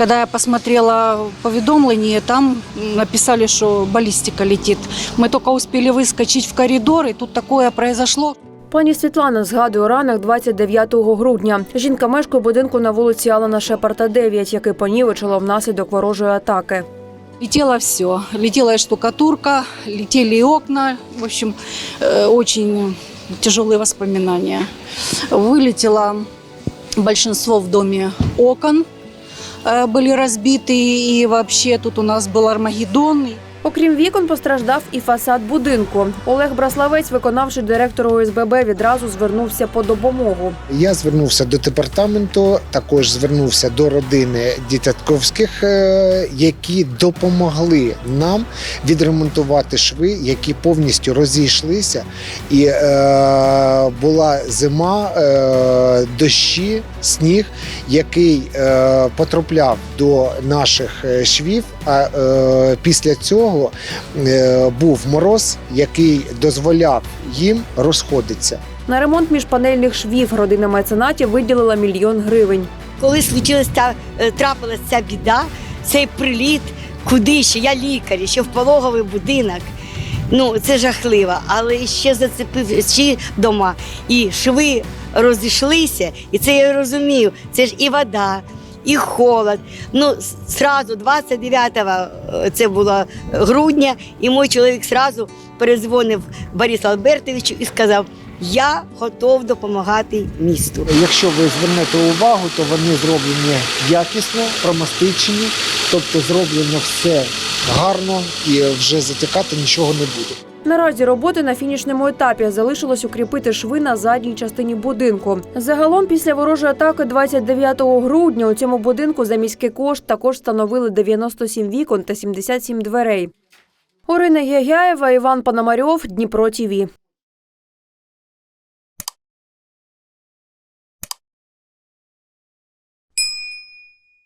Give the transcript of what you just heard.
Когда я посмотрела поведомление, там написали, что баллистика летит. Мы только успели выскочить в коридор, и тут такое произошло. Пані Світлана згадує ранок 29 грудня. Жінка мешкає в будинку на вулиці Алана Шепарта, 9, який понівечило внаслідок ворожої атаки. Летело все. Летела и штукатурка, летели и окна. В общем, э, очень тяжелые воспоминания. Вылетело большинство в доме окон э, были разбиты. И вообще тут у нас был Армагеддон. Окрім вікон, постраждав і фасад будинку. Олег Браславець, виконавчий директор ОСББ, відразу звернувся по допомогу. Я звернувся до департаменту, також звернувся до родини дітятковських, е, які допомогли нам відремонтувати шви, які повністю розійшлися. І е, була зима, е, дощі, сніг, який е, потрапляв до наших е, швів. А е, після цього е, був мороз, який дозволяв їм розходитися. На ремонт міжпанельних швів родина меценатів виділила мільйон гривень. коли случилась та е, ця біда, цей приліт, куди ще я лікар, ще в пологовий будинок. Ну це жахливо, але ще зацепив ще дома. І шви розійшлися, і це я розумію. Це ж і вода, і холод. Ну сразу 29-го, е, це було грудня, і мій чоловік сразу перезвонив Борису Альбертовичу і сказав: Я готов допомагати місту. Якщо ви звернете увагу, то вони зроблені якісно, промастичені, тобто зроблено все гарно і вже затікати нічого не буде. Наразі роботи на фінішному етапі залишилось укріпити шви на задній частині будинку. Загалом, після ворожої атаки 29 грудня у цьому будинку за міський кошт також встановили 97 вікон та 77 дверей. Орина Гягяєва, Іван Пономарьов, Дніпро ТІВІ.